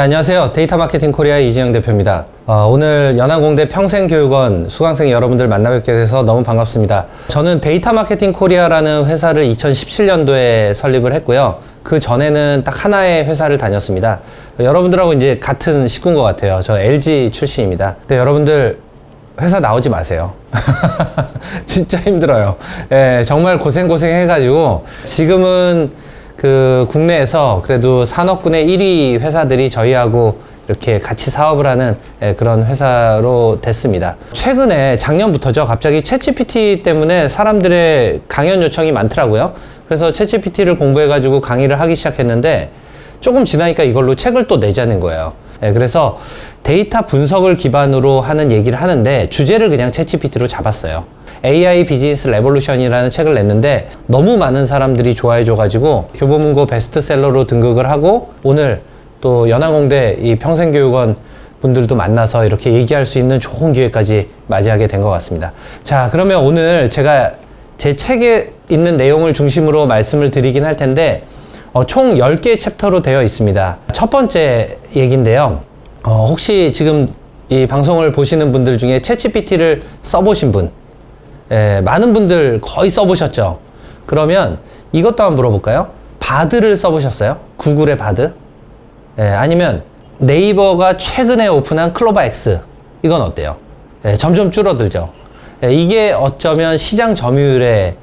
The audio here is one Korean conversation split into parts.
네, 안녕하세요. 데이터 마케팅 코리아 이진영 대표입니다. 어, 오늘 연합공대 평생교육원 수강생 여러분들 만나 뵙게 돼서 너무 반갑습니다. 저는 데이터 마케팅 코리아라는 회사를 2017년도에 설립을 했고요. 그 전에는 딱 하나의 회사를 다녔습니다. 여러분들하고 이제 같은 식구인 것 같아요. 저 LG 출신입니다. 근데 여러분들 회사 나오지 마세요. 진짜 힘들어요. 예, 정말 고생고생 해가지고 지금은 그 국내에서 그래도 산업군의 1위 회사들이 저희하고 이렇게 같이 사업을 하는 예, 그런 회사로 됐습니다. 최근에 작년부터죠. 갑자기 챗GPT 때문에 사람들의 강연 요청이 많더라고요. 그래서 챗GPT를 공부해가지고 강의를 하기 시작했는데 조금 지나니까 이걸로 책을 또 내자는 거예요. 예, 그래서 데이터 분석을 기반으로 하는 얘기를 하는데 주제를 그냥 챗GPT로 잡았어요. AI 비즈니스 레볼루션이라는 책을 냈는데 너무 많은 사람들이 좋아해 줘가지고 교보문고 베스트셀러로 등극을 하고 오늘 또 연합공대 이 평생교육원 분들도 만나서 이렇게 얘기할 수 있는 좋은 기회까지 맞이하게 된 것 같습니다. 자, 그러면 오늘 제가 제 책에 있는 내용을 중심으로 말씀을 드리긴 할 텐데 어, 총 10개의 챕터로 되어 있습니다. 첫 번째 얘기인데요. 어, 혹시 지금 이 방송을 보시는 분들 중에 챗GPT를 써보신 분, 예, 많은 분들 거의 써보셨죠? 그러면 이것도 한번 물어볼까요? 바드를 써보셨어요? 구글의 바드? 예, 아니면 네이버가 최근에 오픈한 클로바 X. 이건 어때요? 예, 점점 줄어들죠? 예, 이게 어쩌면 시장 점유율의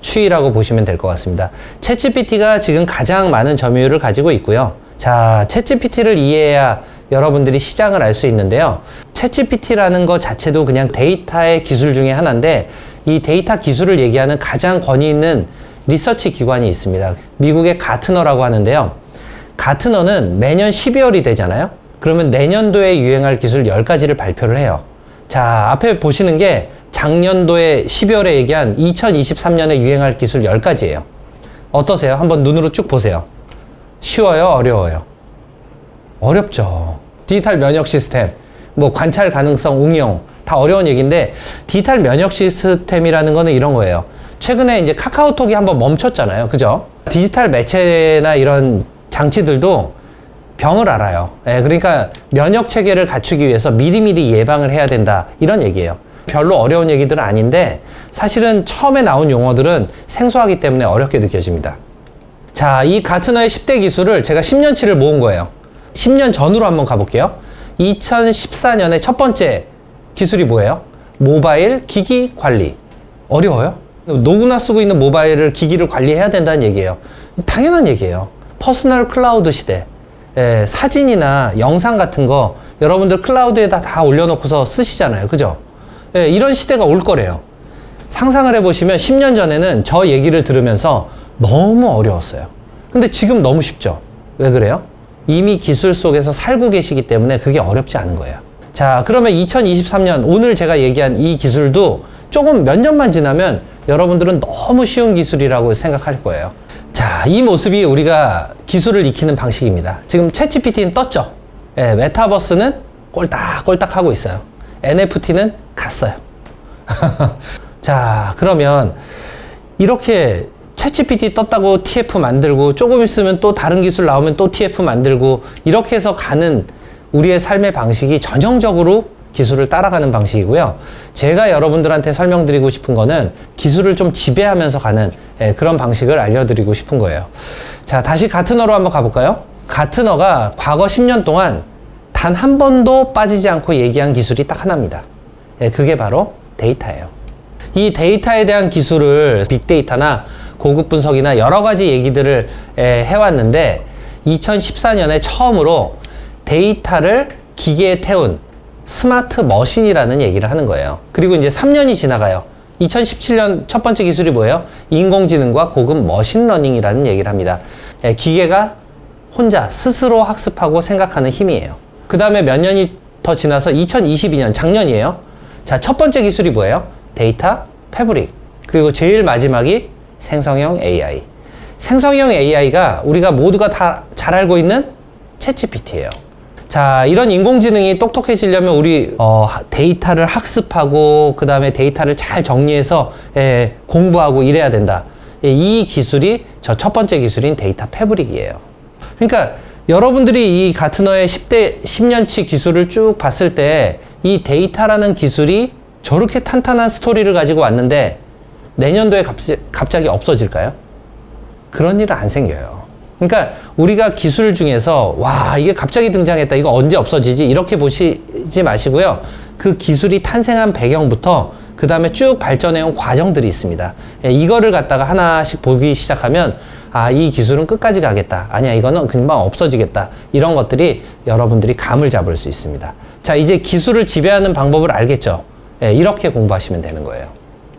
추이라고 보시면 될 것 같습니다. 챗GPT가 지금 가장 많은 점유율을 가지고 있고요. 자, 챗GPT를 이해해야 여러분들이 시장을 알 수 있는데요. 챗GPT라는 것 자체도 그냥 데이터의 기술 중에 하나인데 이 데이터 기술을 얘기하는 가장 권위 있는 리서치 기관이 있습니다. 미국의 가트너라고 하는데요. 가트너는 매년 12월이 되잖아요. 그러면 내년도에 유행할 기술 10가지를 발표를 해요. 자, 앞에 보시는 게 작년도에 12월에 얘기한 2023년에 유행할 기술 10가지예요. 어떠세요? 한번 눈으로 쭉 보세요. 쉬워요? 어려워요? 어렵죠. 디지털 면역 시스템, 뭐 관찰 가능성, 응용 다 어려운 얘기인데 디지털 면역 시스템이라는 거는 이런 거예요. 최근에 이제 카카오톡이 한번 멈췄잖아요. 그죠? 디지털 매체나 이런 장치들도 병을 알아요. 예, 그러니까 면역 체계를 갖추기 위해서 미리미리 예방을 해야 된다. 이런 얘기예요. 별로 어려운 얘기들은 아닌데 사실은 처음에 나온 용어들은 생소하기 때문에 어렵게 느껴집니다. 자, 이 가트너의 10대 기술을 제가 10년치를 모은 거예요. 10년 전으로 한번 가볼게요. 2014년에 첫 번째 기술이 뭐예요? 모바일 기기 관리. 어려워요? 누구나 쓰고 있는 모바일을 기기를 관리해야 된다는 얘기예요. 당연한 얘기예요. 퍼스널 클라우드 시대. 예, 사진이나 영상 같은 거 여러분들 클라우드에다 다 올려놓고서 쓰시잖아요. 그죠? 예, 이런 시대가 올 거래요. 상상을 해보시면 10년 전에는 저 얘기를 들으면서 너무 어려웠어요. 근데 지금 너무 쉽죠? 왜 그래요? 이미 기술 속에서 살고 계시기 때문에 그게 어렵지 않은 거예요. 자, 그러면 2023년 오늘 제가 얘기한 이 기술도 조금 몇 년만 지나면 여러분들은 너무 쉬운 기술이라고 생각할 거예요. 자, 이 모습이 우리가 기술을 익히는 방식입니다. 지금 챗GPT는 떴죠? 예, 메타버스는 꼴딱꼴딱 하고 있어요. NFT는 갔어요. 자, 그러면 이렇게 챗GPT 떴다고 TF 만들고 조금 있으면 또 다른 기술 나오면 또 TF 만들고 이렇게 해서 가는 우리의 삶의 방식이 전형적으로 기술을 따라가는 방식이고요. 제가 여러분들한테 설명드리고 싶은 거는 기술을 좀 지배하면서 가는 예, 그런 방식을 알려드리고 싶은 거예요. 자, 다시 가트너로 한번 가볼까요? 가트너가 과거 10년 동안 단 한 번도 빠지지 않고 얘기한 기술이 딱 하나입니다. 예, 그게 바로 데이터예요. 이 데이터에 대한 기술을 빅데이터나 고급 분석이나 여러 가지 얘기들을 예, 해왔는데 2014년에 처음으로 데이터를 기계에 태운 스마트 머신이라는 얘기를 하는 거예요. 그리고 이제 3년이 지나가요. 2017년 첫 번째 기술이 뭐예요? 인공지능과 고급 머신러닝이라는 얘기를 합니다. 예, 기계가 혼자 스스로 학습하고 생각하는 힘이에요. 그 다음에 몇 년이 더 지나서 2022년 작년이에요. 자, 첫 번째 기술이 뭐예요? 데이터 패브릭. 그리고 제일 마지막이 생성형 AI. 생성형 AI가 우리가 모두가 다 잘 알고 있는 챗GPT예요. 자, 이런 인공지능이 똑똑해지려면 우리 어, 데이터를 학습하고 그 다음에 데이터를 잘 정리해서 예, 공부하고 이래야 된다. 예, 이 기술이 저 첫 번째 기술인 데이터 패브릭이에요. 그러니까 여러분들이 이 가트너의 10대 10년치 기술을 쭉 봤을 때 이 데이터라는 기술이 저렇게 탄탄한 스토리를 가지고 왔는데 내년도에 갑자- 갑자기 없어질까요? 그런 일은 안 생겨요. 그러니까 우리가 기술 중에서 와 이게 갑자기 등장했다 이거 언제 없어지지 이렇게 보시지 마시고요. 그 기술이 탄생한 배경부터 그 다음에 쭉 발전해온 과정들이 있습니다. 예, 이거를 갖다가 하나씩 보기 시작하면 아 이 기술은 끝까지 가겠다. 아니야 이거는 금방 없어지겠다. 이런 것들이 여러분들이 감을 잡을 수 있습니다. 자 이제 기술을 지배하는 방법을 알겠죠. 예, 이렇게 공부하시면 되는 거예요.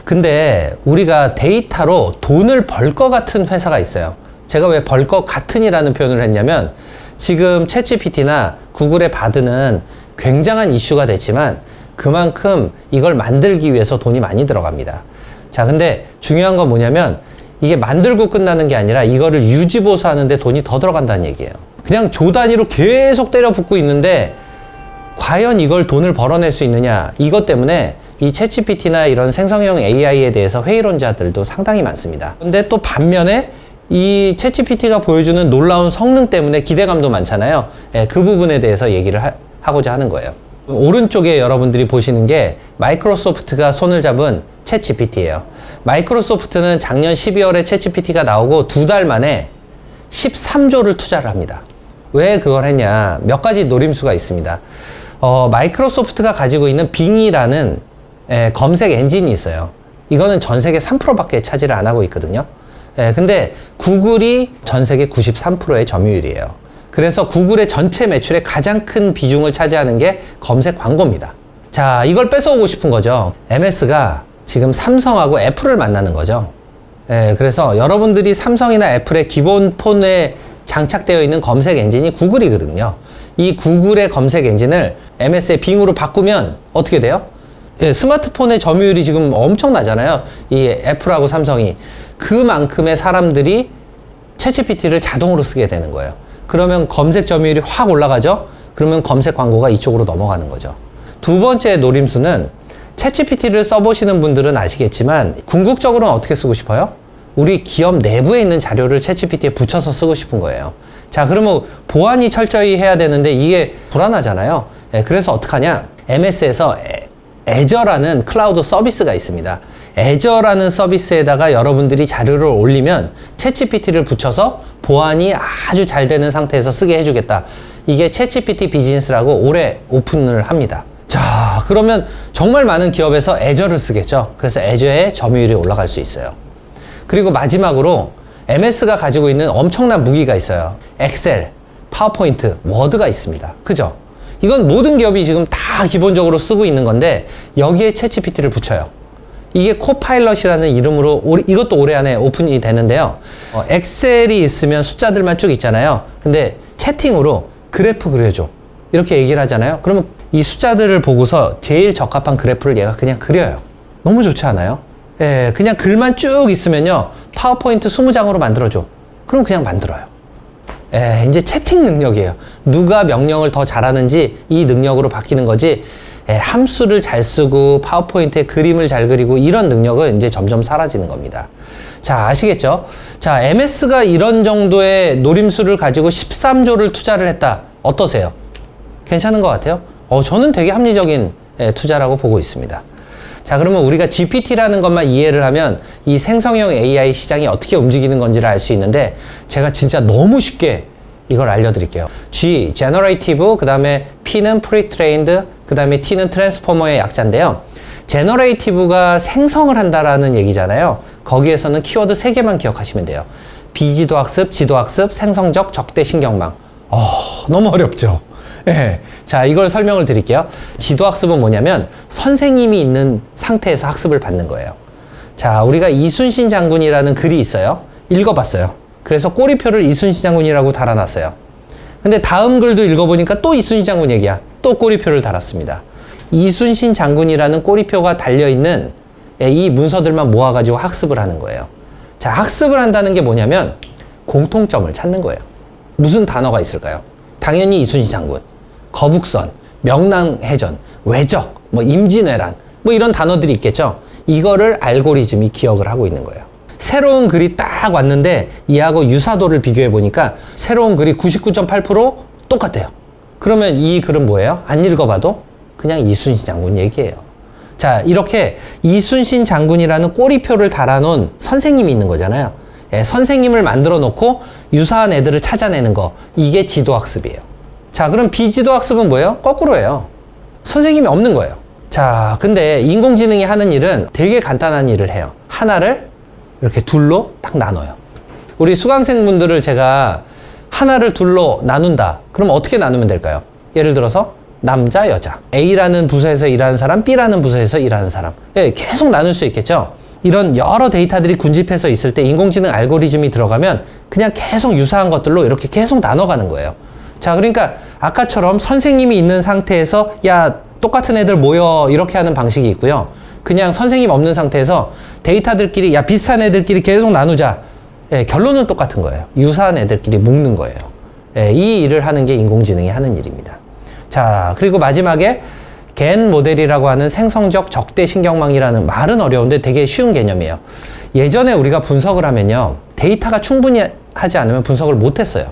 근데 우리가 데이터로 돈을 벌 것 같은 회사가 있어요. 제가 왜 벌것 같은이라는 표현을 했냐면 지금 챗GPT나 구글의 바드는 굉장한 이슈가 됐지만 그만큼 이걸 만들기 위해서 돈이 많이 들어갑니다. 자, 근데 중요한 건 뭐냐면 이게 만들고 끝나는 게 아니라 이거를 유지보수하는데 돈이 더 들어간다는 얘기예요. 그냥 조 단위로 계속 때려 붓고 있는데 과연 이걸 돈을 벌어낼 수 있느냐 이것 때문에 이 챗GPT나 이런 생성형 AI에 대해서 회의론자들도 상당히 많습니다. 근데 또 반면에 이 챗GPT가 보여주는 놀라운 성능 때문에 기대감도 많잖아요. 예, 그 부분에 대해서 얘기를 하, 하고자 하는 거예요. 오른쪽에 여러분들이 보시는 게 마이크로소프트가 손을 잡은 챗GPT예요. 마이크로소프트는 작년 12월에 챗GPT가 나오고 두 달 만에 13조를 투자를 합니다. 왜 그걸 했냐? 몇 가지 노림수가 있습니다. 어, 마이크로소프트가 가지고 있는 빙이라는 에, 검색 엔진이 있어요. 이거는 전 세계 3%밖에 차지를 안 하고 있거든요. 예, 근데 구글이 전 세계 93%의 점유율이에요. 그래서 구글의 전체 매출의 가장 큰 비중을 차지하는 게 검색 광고입니다. 자, 이걸 뺏어오고 싶은 거죠. MS가 지금 삼성하고 애플을 만나는 거죠. 예, 그래서 여러분들이 삼성이나 애플의 기본 폰에 장착되어 있는 검색 엔진이 구글이거든요. 이 구글의 검색 엔진을 MS의 빙으로 바꾸면 어떻게 돼요? 예, 스마트폰의 점유율이 지금 엄청나잖아요. 이 애플하고 삼성이. 그만큼의 사람들이 챗GPT를 자동으로 쓰게 되는 거예요. 그러면 검색 점유율이 확 올라가죠? 그러면 검색 광고가 이쪽으로 넘어가는 거죠. 두 번째 노림수는 챗GPT를 써보시는 분들은 아시겠지만 궁극적으로는 어떻게 쓰고 싶어요? 우리 기업 내부에 있는 자료를 챗GPT에 붙여서 쓰고 싶은 거예요. 자, 그러면 보안이 철저히 해야 되는데 이게 불안하잖아요. 예, 그래서 어떡하냐? MS에서 애저라는 클라우드 서비스가 있습니다. 애저라는 서비스에다가 여러분들이 자료를 올리면 챗GPT를 붙여서 보안이 아주 잘 되는 상태에서 쓰게 해주겠다. 이게 챗GPT 비즈니스라고 올해 오픈을 합니다. 자, 그러면 정말 많은 기업에서 애저를 쓰겠죠. 그래서 애저의 점유율이 올라갈 수 있어요. 그리고 마지막으로 MS가 가지고 있는 엄청난 무기가 있어요. 엑셀, 파워포인트, 워드가 있습니다. 그죠? 이건 모든 기업이 지금 다 기본적으로 쓰고 있는 건데 여기에 챗GPT를 붙여요. 이게 코파일럿이라는 이름으로 올- 이것도 올해 안에 오픈이 되는데요. 어, 엑셀이 있으면 숫자들만 쭉 있잖아요. 근데 채팅으로 그래프 그려줘. 이렇게 얘기를 하잖아요. 그러면 이 숫자들을 보고서 제일 적합한 그래프를 얘가 그냥 그려요. 너무 좋지 않아요? 예, 그냥 글만 쭉 있으면요. 파워포인트 20장으로 만들어줘. 그럼 그냥 만들어요. 예, 이제 채팅 능력이에요. 누가 명령을 더 잘하는지 이 능력으로 바뀌는 거지. 예, 함수를 잘 쓰고 파워포인트에 그림을 잘 그리고 이런 능력은 이제 점점 사라지는 겁니다. 자, 아시겠죠? 자, MS가 이런 정도의 노림수를 가지고 13조를 투자를 했다. 어떠세요? 괜찮은 것 같아요? 어, 저는 되게 합리적인 예, 투자라고 보고 있습니다. 자, 그러면 우리가 GPT라는 것만 이해를 하면 이 생성형 AI 시장이 어떻게 움직이는 건지를 알 수 있는데 제가 진짜 너무 쉽게 이걸 알려드릴게요. G, Generative, 그 다음에 P는 Pre-trained, 그 다음에 T는 Transformer의 약자인데요. Generative가 생성을 한다라는 얘기잖아요. 거기에서는 키워드 3개만 기억하시면 돼요. 비지도 학습, 지도 학습, 생성적 적대 신경망. 어, 너무 어렵죠? 예. 자, 이걸 설명을 드릴게요. 지도 학습은 뭐냐면 선생님이 있는 상태에서 학습을 받는 거예요. 자, 우리가 이순신 장군이라는 글이 있어요. 읽어봤어요. 그래서 꼬리표를 이순신 장군이라고 달아놨어요. 근데 다음 글도 읽어보니까 또 이순신 장군 얘기야. 또 꼬리표를 달았습니다. 이순신 장군이라는 꼬리표가 달려있는 이 문서들만 모아가지고 학습을 하는 거예요. 자, 학습을 한다는 게 뭐냐면 공통점을 찾는 거예요. 무슨 단어가 있을까요? 당연히 이순신 장군, 거북선, 명랑해전, 외적, 뭐 임진왜란, 뭐 이런 단어들이 있겠죠. 이거를 알고리즘이 기억을 하고 있는 거예요. 새로운 글이 딱 왔는데 이하고 유사도를 비교해 보니까 새로운 글이 99.8% 똑같대요. 그러면 이 글은 뭐예요? 안 읽어봐도 그냥 이순신 장군 얘기예요. 자, 이렇게 이순신 장군이라는 꼬리표를 달아놓은 선생님이 있는 거잖아요. 예, 선생님을 만들어 놓고 유사한 애들을 찾아내는 거. 이게 지도학습이에요. 자, 그럼 비지도학습은 뭐예요? 거꾸로예요. 선생님이 없는 거예요. 자, 근데 인공지능이 하는 일은 되게 간단한 일을 해요. 하나를 이렇게 둘로 딱 나눠요. 우리 수강생분들을 제가 하나를 둘로 나눈다. 그럼 어떻게 나누면 될까요? 예를 들어서 남자, 여자. A라는 부서에서 일하는 사람, B라는 부서에서 일하는 사람. 예, 계속 나눌 수 있겠죠? 이런 여러 데이터들이 군집해서 있을 때 인공지능 알고리즘이 들어가면 그냥 계속 유사한 것들로 이렇게 계속 나눠가는 거예요. 자, 그러니까 아까처럼 선생님이 있는 상태에서 야, 똑같은 애들 모여 이렇게 하는 방식이 있고요. 그냥 선생님 없는 상태에서 데이터들끼리 야, 비슷한 애들끼리 계속 나누자. 예, 결론은 똑같은 거예요. 유사한 애들끼리 묶는 거예요. 예, 이 일을 하는 게 인공지능이 하는 일입니다. 자, 그리고 마지막에 겐 모델이라고 하는 생성적 적대 신경망이라는 말은 어려운데 되게 쉬운 개념이에요. 예전에 우리가 분석을 하면요. 데이터가 충분히 하지 않으면 분석을 못 했어요.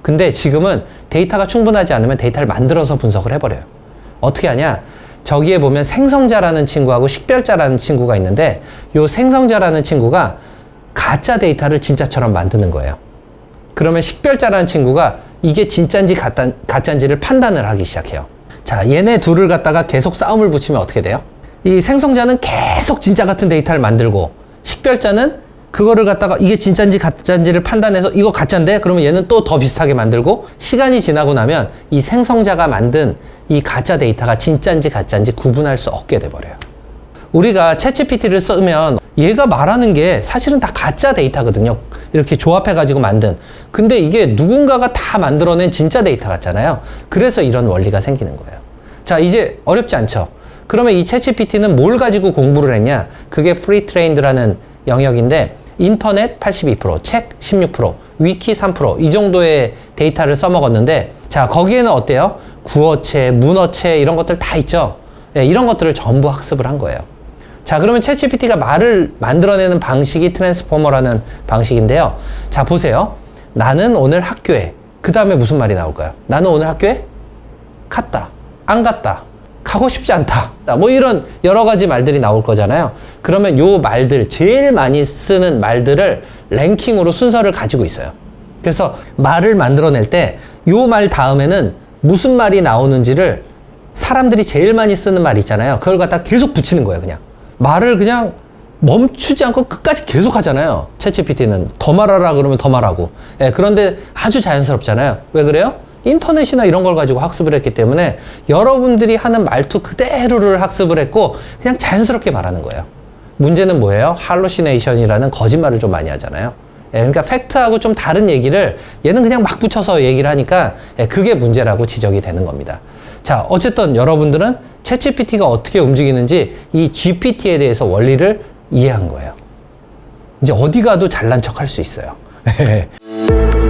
근데 지금은 데이터가 충분하지 않으면 데이터를 만들어서 분석을 해버려요. 어떻게 하냐? 저기에 보면 생성자라는 친구하고 식별자라는 친구가 있는데 요 생성자라는 친구가 가짜 데이터를 진짜처럼 만드는 거예요. 그러면 식별자라는 친구가 이게 진짜인지 가짜, 가짜인지를 판단을 하기 시작해요. 자, 얘네 둘을 갖다가 계속 싸움을 붙이면 어떻게 돼요? 이 생성자는 계속 진짜 같은 데이터를 만들고 식별자는 그거를 갖다가 이게 진짜인지 가짜인지를 판단해서 이거 가짜인데 그러면 얘는 또 더 비슷하게 만들고 시간이 지나고 나면 이 생성자가 만든 이 가짜 데이터가 진짜인지 가짜인지 구분할 수 없게 돼 버려요. 우리가 챗GPT를 쓰면 얘가 말하는 게 사실은 다 가짜 데이터거든요. 이렇게 조합해가지고 만든. 근데 이게 누군가가 다 만들어낸 진짜 데이터 같잖아요. 그래서 이런 원리가 생기는 거예요. 자, 이제 어렵지 않죠? 그러면 이 챗GPT는 뭘 가지고 공부를 했냐? 그게 프리 트레인드라는 영역인데 인터넷 82%, 책 16%, 위키 3%이 정도의 데이터를 써먹었는데 자, 거기에는 어때요? 구어체, 문어체 이런 것들 다 있죠? 네, 이런 것들을 전부 학습을 한 거예요. 자, 그러면 챗GPT가 말을 만들어내는 방식이 트랜스포머라는 방식인데요. 자, 보세요. 나는 오늘 학교에. 그 다음에 무슨 말이 나올까요? 나는 오늘 학교에 갔다. 안 갔다. 가고 싶지 않다. 뭐 이런 여러 가지 말들이 나올 거잖아요. 그러면 요 말들, 제일 많이 쓰는 말들을 랭킹으로 순서를 가지고 있어요. 그래서 말을 만들어낼 때 요 말 다음에는 무슨 말이 나오는지를 사람들이 제일 많이 쓰는 말 있잖아요. 그걸 갖다 계속 붙이는 거예요, 그냥. 말을 그냥 멈추지 않고 끝까지 계속 하잖아요. 챗GPT는 더 말하라 그러면 더 말하고. 예, 그런데 아주 자연스럽잖아요. 왜 그래요? 인터넷이나 이런 걸 가지고 학습을 했기 때문에 여러분들이 하는 말투 그대로를 학습을 했고 그냥 자연스럽게 말하는 거예요. 문제는 뭐예요? 할로시네이션이라는 거짓말을 좀 많이 하잖아요. 예, 그러니까 팩트하고 좀 다른 얘기를 얘는 그냥 막 붙여서 얘기를 하니까 예, 그게 문제라고 지적이 되는 겁니다. 자, 어쨌든 여러분들은 챗GPT가 어떻게 움직이는지 이 GPT에 대해서 원리를 이해한 거예요. 이제 어디 가도 잘난 척 할 수 있어요.